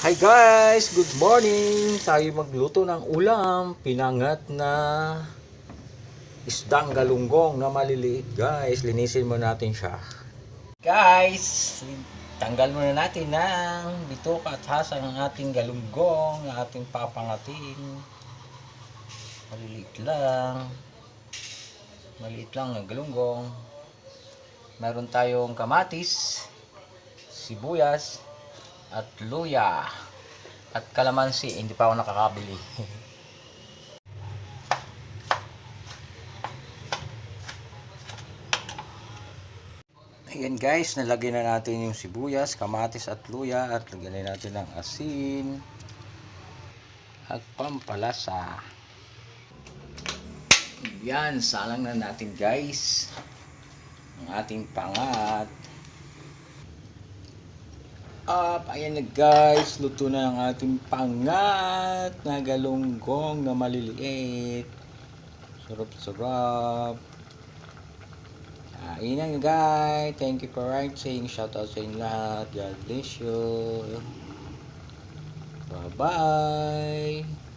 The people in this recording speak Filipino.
Hi guys! Good morning! Tayo magluto ng ulam. Pinangat na isdang galunggong na maliliit. Guys, linisin mo natin siya. Guys, tanggal muna natin ng bituka at hasa ng ating galunggong na ating papangatin. Maliliit lang. Maliit lang ang galunggong. Meron tayong kamatis, sibuyas, at luya. At kalamansi hindi pa ako nakakabili. Ayan guys nalagyan na natin yung sibuyas kamatis at luya at lagyan na natin ng asin at pampalasa. Yan salang na natin guys ang ating pangat up. Ayan na guys, luto na ang ating pangat na galunggong na maliliit. Sarap-sarap. Kain na guys. Thank you for watching. Shout out sa inyo lahat. God bless you. Bye-bye.